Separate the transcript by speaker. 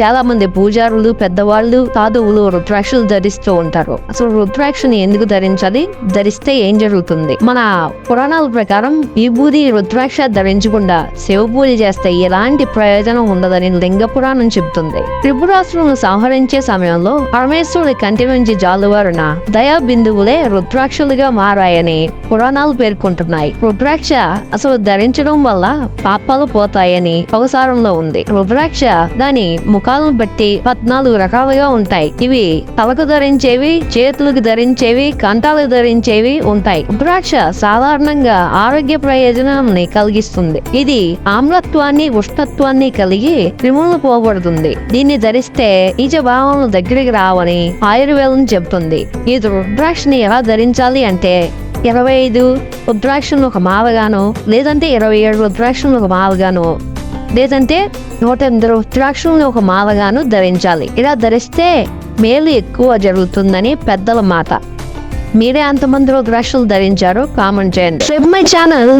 Speaker 1: చాలా మంది పూజారులు పెద్దవాళ్ళు సాధువులు రుద్రాక్షలు ధరిస్తూ ఉంటారు. అసలు రుద్రాక్షని ఎందుకు ధరించాలి? ధరిస్తే ఏం జరుగుతుంది? మన పురాణాల ప్రకారం విభూది రుద్రాక్ష ధరించకుండా శివ పూజ చేస్తే ఎలాంటి ప్రయోజనం ఉండదని లింగ పురాణం చెబుతుంది. త్రిపురాసులను సంహరించే సమయంలో పరమేశ్వరుడి కంటి నుంచి జాలువారున దయా బిందువులే రుద్రాక్షలుగా మారాయని పురాణాలు పేర్కొంటున్నాయి. రుద్రాక్ష అసలు ధరించడం వల్ల పాపాలు పోతాయని అవసారంలో ఉంది. రుద్రాక్ష దాని ముఖాలను బట్టి పద్నాలుగు రకాలుగా ఉంటాయి. ఇవి తలకు ధరించేవి చేతులకు ధరించేవి కంఠాలకు ధరించేవి ఉంటాయి. ద్రాక్ష సాధారణంగా ఆరోగ్య ప్రయోజనాన్ని కలిగిస్తుంది. ఇది ఆమ్లత్వాన్ని ఉష్ణత్వాన్ని కలిగి క్రిములను పోగొడుతుంది. దీన్ని ధరిస్తే నిజ భావనలు దగ్గరికి రావని ఆయుర్వేదం చెబుతుంది. ఈ రుద్రాక్షని ఎలా ధరించాలి అంటే ఇరవై ఐదు రుద్రాక్షలను ఒక మావగాను లేదంటే ఇరవై ఏడు రుద్రాక్షలను ఒక మావగాను లేదంటే నూట ఎనిమిది రుద్రాక్షలను ఒక మాలగాను ధరించాలి. ఇలా ధరిస్తే మేలు ఎక్కువ జరుగుతుందని పెద్దల మాట. మీరే అంతమంది రుద్రాక్షలు ధరించారో కామెంట్ చేయండి. My channel